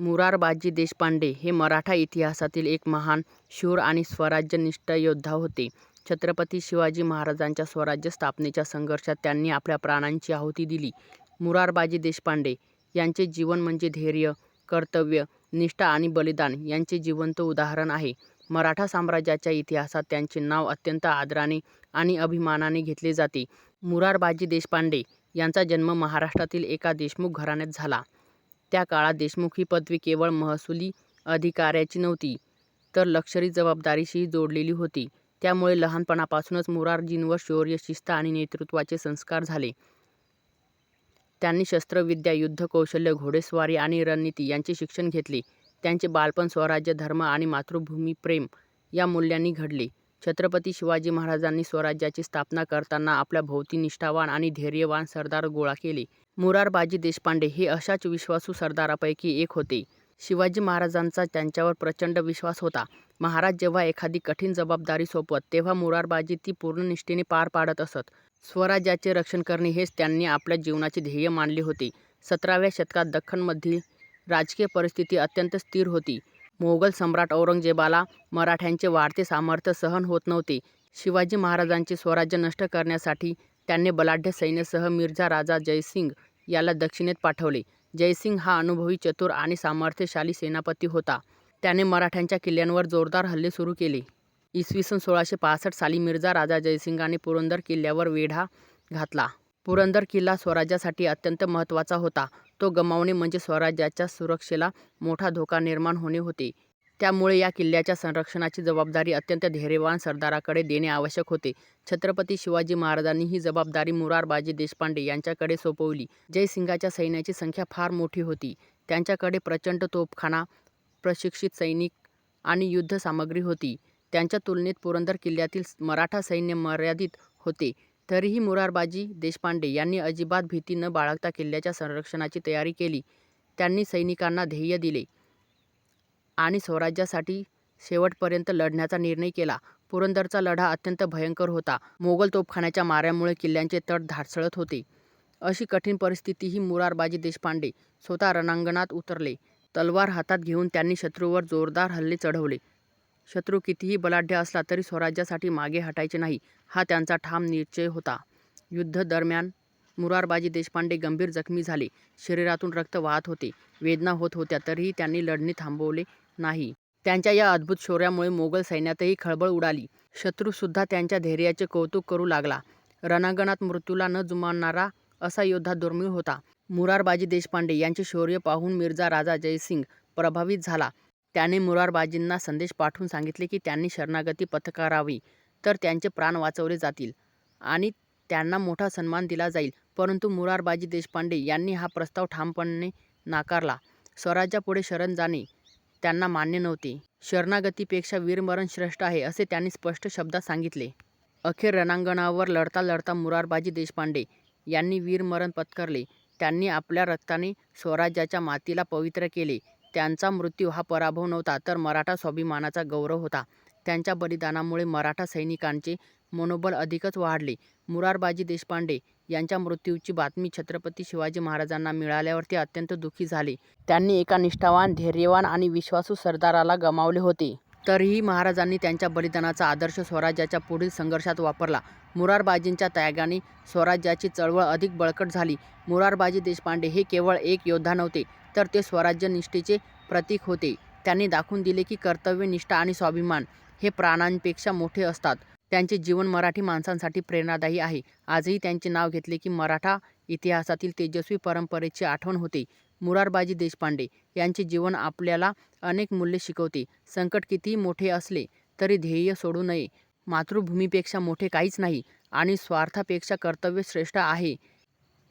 मुरारबाजी देशपांडे हे मराठा इतिहासातील एक महान शूर आणि स्वराज्यनिष्ठ योद्धा होते. छत्रपती शिवाजी महाराजांच्या स्वराज्य स्थापनेच्या संघर्षात त्यांनी आपल्या प्राणांची आहुती दिली. मुरारबाजी देशपांडे यांचे जीवन म्हणजे धैर्य, कर्तव्य, निष्ठा आणि बलिदान यांचे जिवंत उदाहरण आहे. मराठा साम्राज्याच्या इतिहासात त्यांचे नाव अत्यंत आदराने आणि अभिमानाने घेतले जाते. मुरारबाजी देशपांडे यांचा जन्म महाराष्ट्रातील एका देशमुख घराण्यात झाला. त्या काळात देशमुख ही पदवी केवळ महसुली अधिकाऱ्याची नव्हती, तर लष्करी जबाबदारीशीही जोडलेली होती. त्यामुळे लहानपणापासूनच मुरारजींवर शौर्य, शिस्त आणि नेतृत्वाचे संस्कार झाले. त्यांनी शस्त्रविद्या, युद्धकौशल्य, घोडेस्वारी आणि रणनीती यांचे शिक्षण घेतले. त्यांचे बालपण स्वराज्य, धर्म आणि मातृभूमिप्रेम या मूल्यांनी घडले. छत्रपती शिवाजी महाराजांनी स्वराज्याची स्थापना करताना आपल्या भोवती निष्ठावान आणि धैर्यवान सरदार गोळा केले. मुरारबाजी देशपांडे हे अशाच विश्वासू सरदारांपैकी एक होते. शिवाजी महाराजांचा त्यांच्यावर प्रचंड विश्वास होता. महाराज जेव्हा एखादी कठीण जबाबदारी सोपवत तेव्हा मुरारबाजी ती पूर्ण निष्ठेने पार पाडत असत. स्वराज्याचे रक्षण करणे हेच त्यांनी आपल्या जीवनाचे ध्येय मानले होते. सतराव्या शतकात दख्खनमधील राजकीय परिस्थिती अत्यंत स्थिर होती. मोगल सम्राट औरंगजेबाला मराठ्यांचे वाढते सामर्थ्य सहन होत नव्हते. शिवाजी महाराजांचे स्वराज्य नष्ट करण्यासाठी त्याने बलाढ्य सैन्यासह मिर्झा राजा जयसिंग याला दक्षिणेत पाठवले. जयसिंग हा अनुभवी, चतुर आणि सामर्थ्यशाली सेनापती होता. त्याने मराठ्यांच्या किल्ल्यांवर जोरदार हल्ले सुरू केले. इसवी सन सोळाशे पासष्ट साली मिर्झा राजा जयसिंगाने पुरंदर किल्ल्यावर वेढा घातला. पुरंदर किल्ला स्वराज्यासाठी अत्यंत महत्त्वाचा होता. तो गमावणे म्हणजे स्वराज्याच्या सुरक्षेला मोठा धोका निर्माण होणे होते. त्यामुळे या किल्ल्याच्या संरक्षणाची जबाबदारी अत्यंत धैर्यवान सरदाराकडे देणे आवश्यक होते. छत्रपती शिवाजी महाराजांनी ही जबाबदारी मुरारबाजी देशपांडे यांच्याकडे सोपवली. जयसिंगाच्या सैन्याची संख्या फार मोठी होती. त्यांच्याकडे प्रचंड तोफखाना, प्रशिक्षित सैनिक आणि युद्धसामग्री होती. त्यांच्या तुलनेत पुरंदर किल्ल्यातील मराठा सैन्य मर्यादित होते. तरीही मुरारबाजी देशपांडे यांनी अजिबात भीती न बाळगता किल्ल्याच्या संरक्षणाची तयारी केली. त्यांनी सैनिकांना धैर्य दिले आणि स्वराज्यासाठी शेवटपर्यंत लढण्याचा निर्णय केला. पुरंदरचा लढा अत्यंत भयंकर होता. मोगल तोफखान्याच्या माऱ्यामुळे किल्ल्याचे तट ढासळत होते. अशी कठीण परिस्थितीतही मुरारबाजी देशपांडे स्वतः रणांगणात उतरले. तलवार हातात घेऊन त्यांनी शत्रूवर जोरदार हल्ले चढवले. शत्रू कितीही बलाढ्य असला तरी स्वराज्यासाठी मागे हटायचे नाही, हा त्यांचा ठाम निश्चय होता. युद्धादरम्यान मुरारबाजी देशपांडे गंभीर जखमी झाले. शरीरातून रक्त वाहत होते. वेदना होत होत्या तरीही त्यांनी लढणे थांबवले नाही. त्यांच्या या अद्भुत शौर्यामुळे मोगल सैन्यातही खळबळ उडाली. शत्रूसुद्धा त्यांच्या धैर्याचे कौतुक करू लागला. रणांगणात मृत्यूला न जुमानणारा असा योद्धा दुर्मिळ होता. मुरारबाजी देशपांडे यांचे शौर्य पाहून मिर्झा राजा जयसिंग प्रभावित झाला. त्याने मुरारबाजींना संदेश पाठवून सांगितले की त्यांनी शरणागती पत्करावी तर त्यांचे प्राण वाचवले जातील आणि त्यांना मोठा सन्मान दिला जाईल. परंतु मुरारबाजी देशपांडे यांनी हा प्रस्ताव ठामपणे नाकारला. स्वराज्यापुढे शरण जाणे त्यांना मान्य नव्हते. शरणागतीपेक्षा वीरमरण श्रेष्ठ आहे, असे त्यांनी स्पष्ट शब्दात सांगितले. अखेर रणांगणावर लढता लढता मुरारबाजी देशपांडे यांनी वीरमरण पत्करले. त्यांनी आपल्या रक्ताने स्वराज्याच्या मातीला पवित्र केले. त्यांचा मृत्यू हा पराभव नव्हता, तर मराठा स्वाभिमानाचा गौरव होता. त्यांच्या बलिदानामुळे मराठा सैनिकांचे मनोबल अधिकच वाढले. मुरारबाजी देशपांडे यांच्या मृत्यूची बातमी छत्रपती शिवाजी महाराजांना मिळाल्यावर ते अत्यंत दुःखी झाले. त्यांनी एका निष्ठावान, धैर्यवान आणि विश्वासू सरदाराला गमावले होते. तरीही महाराजांनी त्यांच्या बलिदानाचा आदर्श स्वराज्याच्या पुढील संघर्षात वापरला. मुरारबाजींच्या त्यागाने स्वराज्याची चळवळ अधिक बळकट झाली. मुरारबाजी देशपांडे हे केवळ एक योद्धा नव्हते, तर ते स्वराज्यनिष्ठेचे प्रतीक होते. त्यांनी दाखवून दिले की कर्तव्यनिष्ठा आणि स्वाभिमान हे प्राणांपेक्षा मोठे असतात. त्यांचे जीवन मराठी माणसांसाठी प्रेरणादायी आहे. आजही त्यांचे नाव घेतले की मराठा इतिहासातील तेजस्वी परंपरेची आठवण होते. मुरारबाजी देशपांडे यांचे जीवन आपल्याला अनेक मूल्ये शिकवते. संकट कितीही मोठे असले तरी ध्येय सोडू नये. मातृभूमीपेक्षा मोठे काहीच नाही आणि स्वार्थापेक्षा कर्तव्य श्रेष्ठ आहे,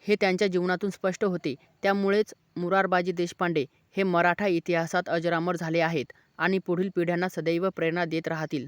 हे त्यांच्या जीवनातून स्पष्ट होते. त्यामुळेच मुरारबाजी देशपांडे हे मराठा इतिहासात अजरामर झाले आहेत आणि पुढील पिढ्यांना सदैव प्रेरणा देत राहतील.